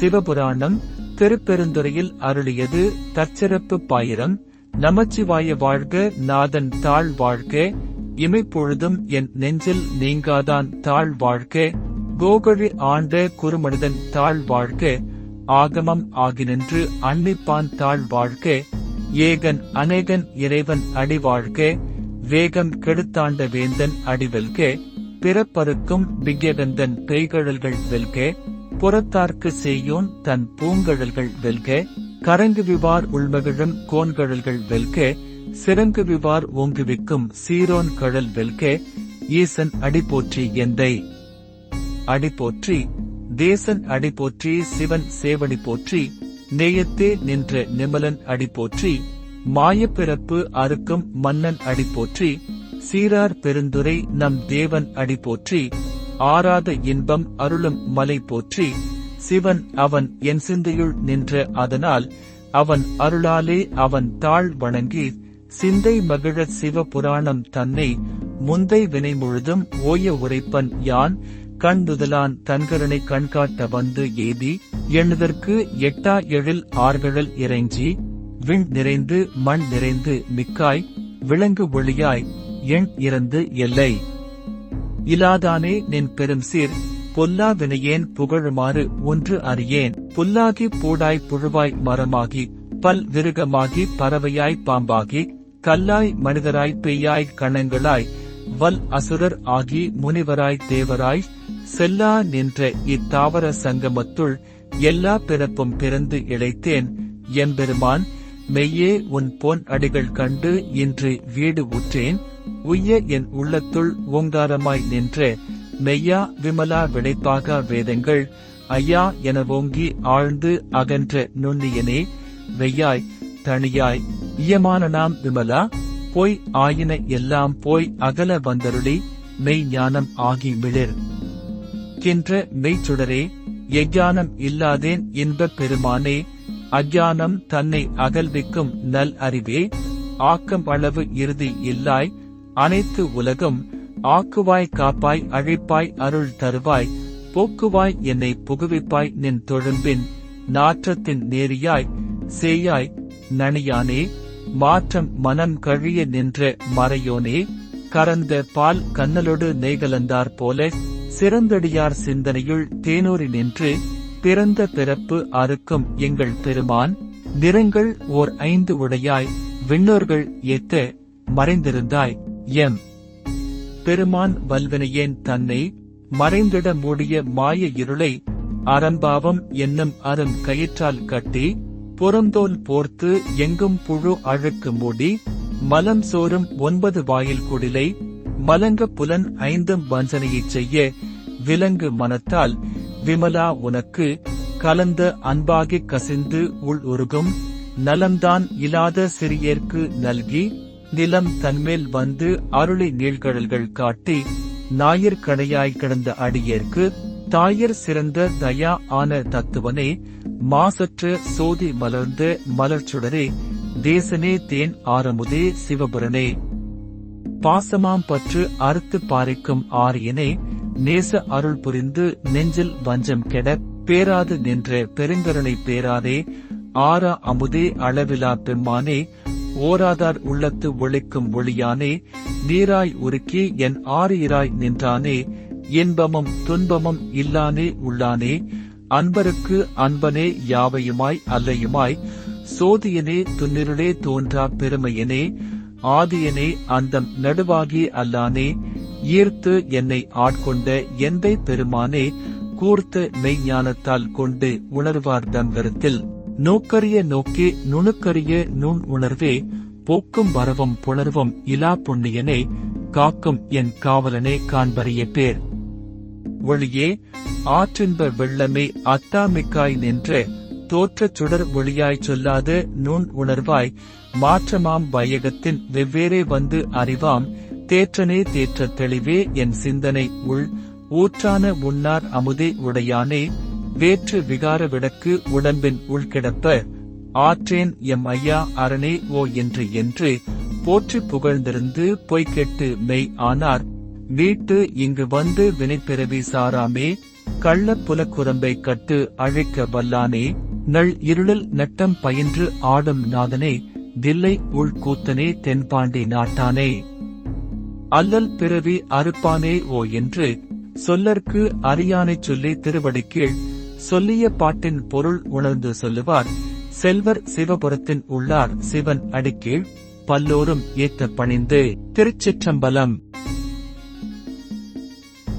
சிவபுராணம் திருப்பெருந்துறையில் அருளியது தற்சிறப்பு பாயிரம். நமச்சிவாய வாழ்க நாதன் தாழ் வாழ்க. இமைப்பொழுதும் என் நெஞ்சில் நீங்காதான் தாழ் வாழ்க. கோகழி ஆண்ட குறுமனிதன் தாழ் வாழ்க. ஆகமம் ஆகினின்று அன்னிப்பான் தாழ் வாழ்க. ஏகன் அநேகன் இறைவன் அடி வாழ்க. வேகம் கெடுத்தாண்ட வேந்தன் அடிவெல்க பிறப்பருக்கும் விக்யகந்தன் பெய்கழல்கள் வெல்க. புறத்தார்க்கு செய்யோன் தன் பூங்கழல்கள் வெல்க கரங்கு விவார் உள்மகிழும் கோன்கழல்கள் வெல்க சிறங்கு விவார் ஓங்குவிக்கும் சீரோன் கழல் வெல்க ஈசன் அடிப்போற்றி எந்தை. அடி போற்றி தேசன் அடிப்போற்றி சிவன் சேவடி போற்றி நேயத்தே நின்ற நிமலன் அடி போற்றி மாயப்பிறப்பு அறுக்கும் மன்னன் அடி போற்றி சீரார் பெருந்துரை நம் தேவன் அடி ஆராத இன்பம் அருளும் மலை போற்றி சிவன் அவன் என் சிந்தையுள் நின்ற அதனால் அவன் அருளாலே அவன் தாழ் வணங்கி சிந்தை மகிழ சிவ புராணம் தன்னை முந்தை வினை முழுதும் ஓய உரைப்பன் யான் கண்துதலான் தன்கரனை கண்காட்ட வந்து ஏதி எண்ணுதற்கு எட்டா எழில் ஆர்கழல் இறைஞ்சி விண் நிறைந்து மண் நிறைந்து மிக்காய் விலங்கு ஒளியாய் எண் இறந்து எல்லை. இலாதானே நின் பெரும் சீர் பொல்லா வினையேன் புகழுமாறு ஒன்று அறியேன். புல்லாகி பூடாய் புழுவாய் மரமாகி பல் விருகமாகி பறவையாய் பாம்பாகி கல்லாய் மனிதராய் பெய்யாய் கணங்களாய் வல் அசுரர் ஆகி முனிவராய் தேவராய் செல்லா நின்ற இத்தாவர சங்கமத்துள் எல்லா பிறப்பும் பிறந்து இழைத்தேன். எம்பெருமான் மெய்யே உன் பொன் அடிகள் கண்டு இன்று வீடு உற்றேன் உய்ய என் உள்ளத்துள் ஓங்காரமாய் நின்ற மெய்யா விமலா விளைப்பாக வேதங்கள் ஐயா என ஓங்கி ஆழ்ந்து அகன்ற நுண்ணியனே வெய்யாய் தனியாய் இயமான நாம் விமலா போய் ஆயின எல்லாம் போய் அகல வந்தருளி மெய் ஞானம் ஆகி மிளிர். கின்ற மெய்ச்சுடரே எஞ்ஞானம் இல்லாதேன் இன்பப் பெருமானே அஞ்ஞானம் தன்னை அகல்விக்கும் நல் அறிவே ஆக்கம் அளவு இறுதி இல்லாய் அனைத்து உலகம் ஆக்குவாய் காப்பாய் அழைப்பாய் அருள் தருவாய் போக்குவாய் என்னை புகுவிப்பாய் நின் தொழும்பின் நாற்றத்தின் நேரியாய் சேயாய் நனியானே மாற்றம் மனம் கழிய நின்ற மறையோனே கரந்த பால் கண்ணலொடு நெய்கலந்தார் போல சிறந்தடியார் சிந்தனையுள் தேனூரி நின்று பிறந்த பிறப்பு அறுக்கும் எங்கள் பெருமான் நிறங்கள் ஓர் ஐந்து உடையாய் விண்ணோர்கள் ஏத்த மறைந்திருந்தாய். எம் பெருமான் வல்வினையேன் தன்னை மறைந்திட மூடிய மாய இருளை அறம்பாவம் என்னும் அரும் கயிற்றால் கட்டி புறந்தோல் போர்த்து எங்கும் புழு அழுக்கு மூடி மலம் சோறும் ஒன்பது வாயில் குடிலை மலங்க புலன் ஐந்தும் வஞ்சனையைச் செய்ய விலங்கு மனத்தால் விமலா உனக்கு கலந்த அன்பாகிக் கசிந்து உள் உருகும் நலம்தான் இல்லாத சிறியர்க்கு நல்கி நிலம் தன்மேல் வந்து அருளை நீழ்கடல்கள் காட்டி ஞாயிற் கடையாய் கிடந்த அடியேற்கு தாயர் சிறந்த தயா ஆன தத்துவனே மாசற்ற சோதி மலர்ந்த மலர்ச்சுடரே தேசனே தேன் ஆரமுதே சிவபுரனே. பாசமாம் பற்று அறுத்து பாரிக்கும் ஆரியனே நேச அருள் புரிந்து நெஞ்சில் வஞ்சம் கெட பேராது நின்ற பெருங்கருணை பேராதே ஆரா அமுதே அளவிலா பெம்மானே ஓராதார் உள்ளத்து ஒளிக்கும் ஒளியானே நீராய் உருக்கி என் ஆரியராய் நின்றானே இன்பமும் துன்பமும் இல்லானே உள்ளானே அன்பருக்கு அன்பனே யாவையுமாய் அல்லையுமாய் சோதியனே துன்னிருளே தோன்றா பெருமையனே ஆதியனே அந்தம் நடுவாகி அல்லானே ஈர்த்து என்னை ஆட்கொண்ட எந்தை பெருமானே கூர்த்த மெய்ஞானத்தால் கொண்டு உணர்வார் தங்கரத்தில் நோக்கரிய நோக்கி நுணுக்கரிய நுண் உணர்வே போக்கும் வரவும் புணர்வும் இலா புண்ணியனே காக்கும் என் காவலனே காண்பறிய பேர். ஒளியே ஆற்றின்ப வெள்ளமே அத்தாமிக்காய் நின்ற தோற்றச் சுடர் ஒளியாய் சொல்லாத நுண் உணர்வாய் மாற்றமாம் வையகத்தின் வெவ்வேறே வந்து அறிவாம் தேற்றனே தேற்ற தெளிவே என் சிந்தனை உள் ஊற்றான உன்னார் அமுதே உடையானே வேற்று விகார விடக்கு உடம்பின் உள்கிடப்ப ஆற்றேன் எம் ஐயா அரணே ஓ என்று என்று போற்றி புகழ்ந்திருந்து பொய்கெட்டு மெய் ஆனார். வீட்டு இங்கு வந்து வினைப்பிறவி சாராமே கள்ள புலக்குரம்பை கட்டு அழைக்க வல்லானே நள் இருளில் நட்டம் பயின்று ஆடும் நாதனே தில்லை உள்கூத்தனே தென்பாண்டி நாட்டானே. அல்லல் பிறவி அறுப்பானே ஓ என்று சொல்லற்கு அறியானைச் சொல்லி திருவடிக்கீழ் சொல்லிய பாட்டின் பொருள் உணர்ந்து சொல்லுவார் செல்வர் சிவபுரத்தின் உள்ளார் சிவன் அடிக்கீழ் பல்லோரும் ஏத்த பணிந்து திருச்சிற்றம்பலம்